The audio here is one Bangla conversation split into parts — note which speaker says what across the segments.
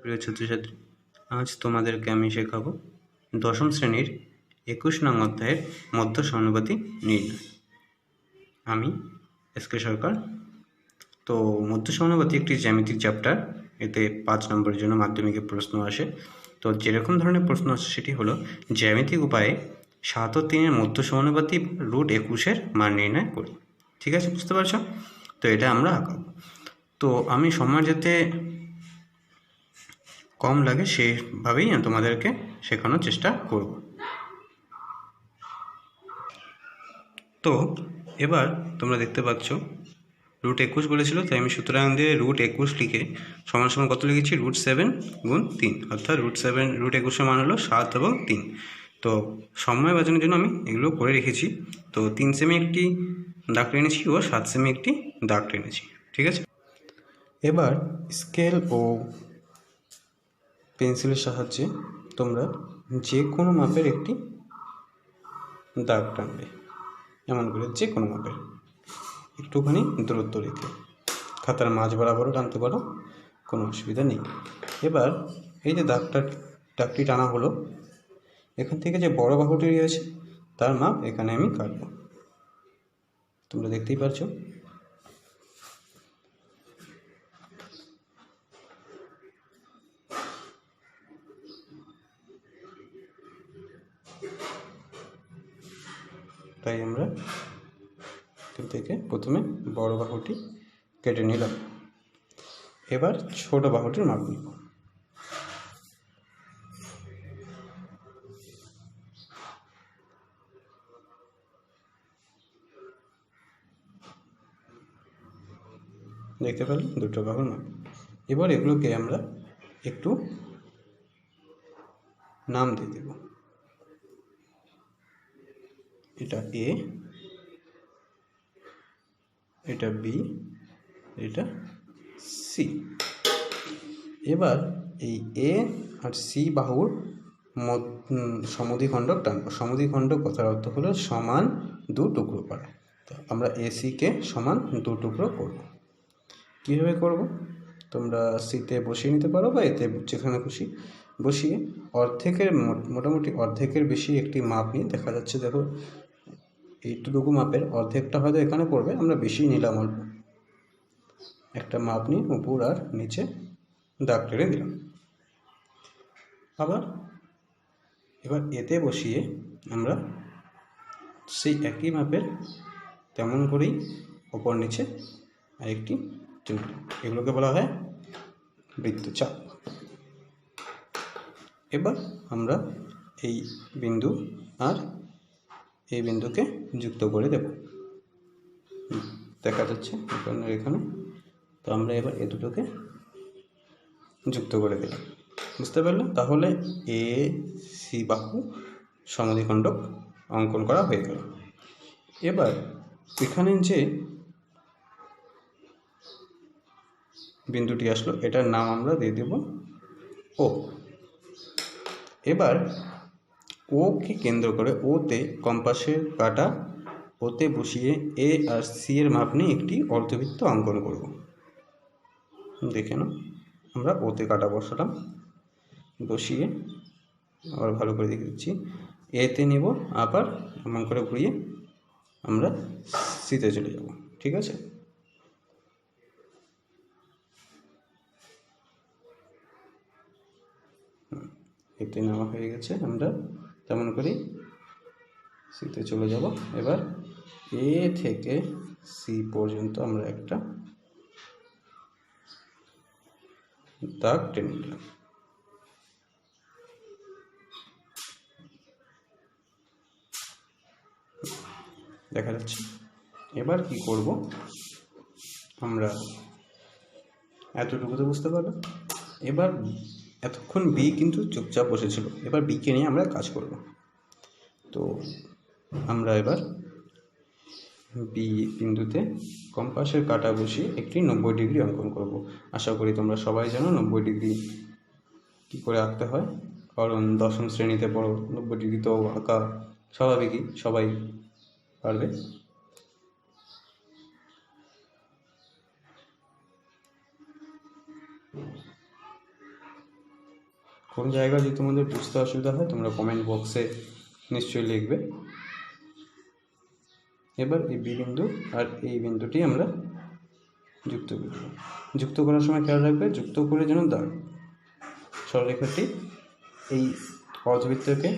Speaker 1: প্রিয় ছাত্রছাত্রী, আজ তোমাদেরকে আমি শেখাবো দশম শ্রেণির একুশ নং অধ্যায়ের মধ্য সমানুপাতি নির্ণয়। আমি এস কে সরকার। তো মধ্য সমানুপাতি একটি জ্যামিতিক চ্যাপ্টার, এতে পাঁচ নম্বরের জন্য মাধ্যমিকে প্রশ্ন আসে। তো যেরকম ধরনের প্রশ্ন আসে সেটি হলো, জ্যামিতিক উপায়ে সাত ও তিনের মধ্য সমানুপাতি রুট একুশের মান নির্ণয় করি। ঠিক আছে, বুঝতে পারছ? তো এটা আমরা আঁকাবো। তো আমি সময় যাতে কম লাগে সেভাবেই আমি তোমাদেরকে শেখানোর চেষ্টা করব। তো, এবার তোমরা দেখতে পাচ্ছ রুট একুশ বলেছিল, তাই আমি সুতরাং দিয়ে রুট একুশ লিখে সমান সমান কত লিখেছি? রুট সেভেন গুণ তিন, অর্থাৎ রুট সেভেন রুট একুশের মান হলো সাত এবং তিন। তো, সময় বাঁচানোর জন্য আমি এগুলো করে রেখেছি। তো, তিন সেমি একটি দাগ টেনেছি ও সাত সেমি একটি দাগ টেনেছি ঠিক আছে? এবার স্কেল ও পেন্সিলের সাহায্যে তোমরা যে কোনো মাপের একটি দাগ টানবে। এমন করে যে কোনো মাপের। একটুখানি দূরত্ব রেখে। খাতার মাঝ বরাবরও টানতে পারো, কোনো অসুবিধা নেই। এবার এই যে দাগটা, দাগটি টানা হলো, এখান থেকে যে বড় বাহুটি রয়েছে, তার মাপ এখানে আমি কাটবো। তোমরা দেখতেই পারছ। তাই আমরা থেকে প্রথমে বড় বাহুটি কেটে নিলাম। এবার ছোট বাহুটির মাপ নিব। দেখতে পেলাম দুটো বাহুর মাপ। এবার এগুলোকে আমরা একটু নাম দিয়ে দেব। এটা এ এটা বি এটা সি এবার এই এ আর সি বাহুর সমদ্বিখণ্ডক টানব সমদ্বিখণ্ডক কথার অর্থ হলো সমান দু টুকরো করা। তো আমরা এ সিকে সমান দু টুকরো করব। কীভাবে করব? তোমরা সিতে বসিয়ে নিতে পারো বা এতে যেখানে খুশি। বসিয়ে অর্ধেকের মোটামুটি অর্ধেকের বেশি একটি মাপ নিয়ে দেখা যাচ্ছে, দেখো। এইটুকু মাপের অর্ধেকটা হয়তো এখানে পড়বে, আমরা বেশি নিলাম অল্প। একটা মাপ নিয়ে উপর আর নিচে দাগ টেনে দিলাম। আবার এবার এতে বসিয়ে আমরা সেই একই মাপের তেমন করেই ওপর নিচে আরেকটি টেনে এগুলোকে বলা হয় বৃত্তচাপ। এবার আমরা এই বিন্দু আর এই বিন্দুকে যুক্ত করে দেব। দেখা যাচ্ছে এখানে তো আমরা এবার এ দুটোকে যুক্ত করে দিলাম বুঝতে পারলে? তাহলে এ, সি বাহু সমদ্বিখণ্ডক অঙ্কন করা হয়ে গেল। এবার এখানে যে বিন্দুটি আসলো, এটার নাম আমরা দিয়ে দেব ও। এবার ওকে কেন্দ্র করে ওতে কম্পাসের কাটা ওতে বসিয়ে এ আর সি এর মাপ নিয়ে একটি অর্ধবৃত্ত অঙ্কন করব। দেখে নাও, আমরা ওতে কাটা বসালাম। বসিয়ে আবার ভালো করে দেখে দিচ্ছি। এতে নেব, আবার এমন করে ঘুরিয়ে আমরা সিতে চলে যাব, ঠিক আছে? এতে নেওয়া হয়ে গেছে, আমরা তেমন করি? সিতে চলে যাব। এবার এ থেকে সি পর্যন্ত আমরা একটা দাগ টেনে নিলাম। দেখা যাচ্ছে। এবার কি করব? আমরা এতটুকু তো বুঝতে পারলাম। এবার এতক্ষণ বি কিন্তু চুপচাপ বসেছিল। এবার বিকে নিয়ে আমরা কাজ করব। তো আমরা এবার বি বিন্দুতে কম্পাসের কাটা বসিয়ে একটি নব্বই ডিগ্রি অঙ্কন করব। আশা করি তোমরা সবাই জানো নব্বই ডিগ্রি কী করে আঁকতে হয়। কারণ দশম শ্রেণীতে পড়ো, নব্বই ডিগ্রি তো আঁকা স্বাভাবিকই, সবাই পারবে। কোন জায়গায় যদি তোমাদের বুঝতে অসুবিধা হয়, তোমরা কমেন্ট বক্সে নিশ্চয়ই লিখবে। এবার এই বি বিন্দু আর এই বিন্দুটি আমরা যুক্ত করব। যুক্ত করার সময় খেয়াল রাখবে, যুক্ত করে যেন দাগ সরলরেখাটি এই অর্ধবৃত্তকে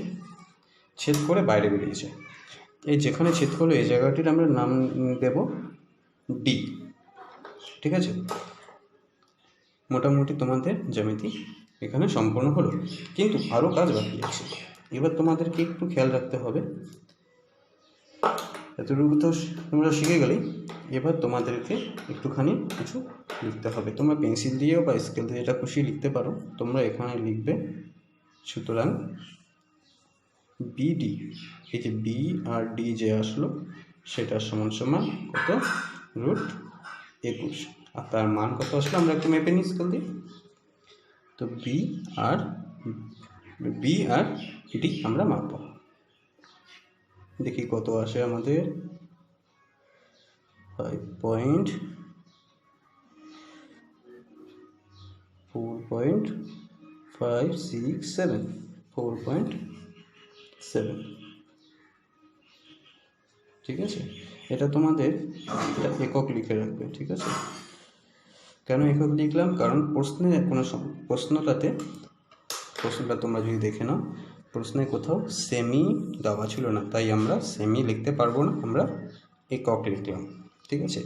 Speaker 1: ছেদ করে বাইরে বেরিয়েছে এই যেখানে ছেদ করল, এই জায়গাটির আমরা নাম দেব ডি ঠিক আছে? মোটামুটি তোমাদের জ্যামিতি এখানে সম্পূর্ণ হলো। কিন্তু আরও কাজ বাকি আছে। এবার তোমাদেরকে একটু খেয়াল রাখতে হবে। এতটুকু তো তোমরা শিখে গেলেই। এবার তোমাদেরকে একটুখানি কিছু লিখতে হবে। তোমরা পেন্সিল দিয়েও বা স্কেল দিয়ে যেটা খুশি লিখতে পারো। তোমরা এখানে লিখবে সুতরাং বিডি। এই যে বি আর ডি যে আসলো, সেটা সমান সমান কত? রুট একুশ। আর তার মান কত আসলো? আমরা একটু মেপে নিই স্কেল দিয়ে। তো B R B R D আমরা মাপবো। দেখি কত আসে আমাদের। Five point four point five six seven four point seven ঠিক আছে? এটা তোমাদের এটা একক লিখে রাখবে, ঠিক আছে? কেন একক লিখলাম? কারণ প্রশ্নে কোনো প্রশ্নটাতে, প্রশ্নটা তোমরা যদি দেখে নাও, প্রশ্নে কোথাও সেমি দেওয়া ছিল না, তাই আমরা সেমি লিখতে পারব না, আমরা একক লিখলাম ঠিক আছে?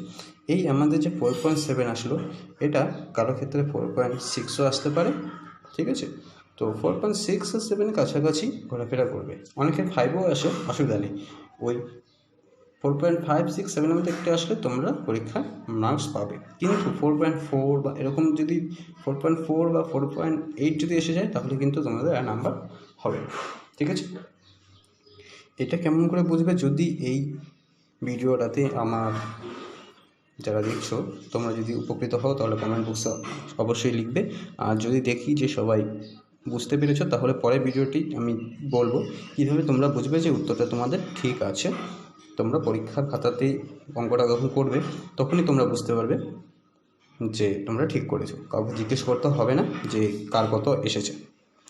Speaker 1: এই আমাদের যে ফোর পয়েন্ট সেভেন আসলো, এটা কারও ক্ষেত্রে ফোর পয়েন্ট সিক্সও আসতে পারে, ঠিক আছে? তো ফোর পয়েন্ট সিক্স আর সেভেনের কাছাকাছি ঘোরাফেরা করবে, অনেকের ফাইভও আসে, অসুবিধা নেই। ওই ফোর পয়েন্ট ফাইভ সিক্স সেভেনের মধ্যে একটা আসলে তোমরা পরীক্ষায় মার্কস পাবে। কিন্তু ফোর পয়েন্ট ফোর বা এরকম যদি ফোর পয়েন্ট ফোর বা ফোর পয়েন্ট এইট যদি এসে যায়, তাহলে কিন্তু তোমাদের নাম্বার হবে ঠিক আছে? এটা কেমন করে বুঝবে যদি এই ভিডিওটাতে আমার যারা দেখছ, তোমরা যদি উপকৃত হও, তাহলে কমেন্ট বক্সে অবশ্যই লিখবে। আর যদি দেখি যে সবাই বুঝতে পেরেছ, তাহলে পরের ভিডিওটি আমি বলব। কীভাবে তোমরা বুঝবে যে উত্তরটা তোমাদের ঠিক আছে? তোমরা পরীক্ষার খাতাতেই অঙ্কটা যখন করবে, তখনই তোমরা বুঝতে পারবে যে তোমরা ঠিক করেছ। কাউকে জিজ্ঞেস করতে হবে না যে কার কত এসেছে,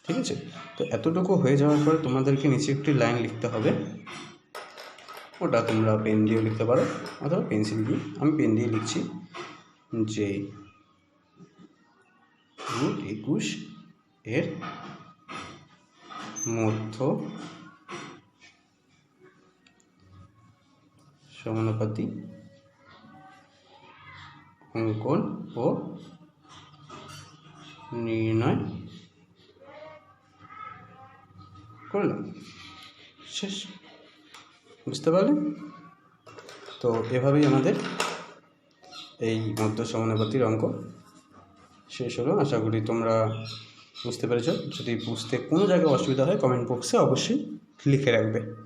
Speaker 1: ঠিক আছে? তো এতটুকু হয়ে যাওয়ার পরে তোমাদেরকে নিচে একটি লাইন লিখতে হবে। ওটা তোমরা পেন দিয়েও লিখতে পারো, অথবা পেন্সিল দিয়ে। আমি পেন দিয়ে লিখছি যে রুট একুশ এর মধ্য সমানুপাতি অঙ্কন ও নির্ণয় করলাম। শেষ। বুঝতে পারলেন তো এভাবেই আমাদের এই মধ্য সমানুপাতির অঙ্ক শেষ হলো। আশা করি তোমরা বুঝতে পেরেছ। যদি বুঝতে কোনো জায়গায় অসুবিধা হয় কমেন্ট বক্সে অবশ্যই লিখে রাখবে।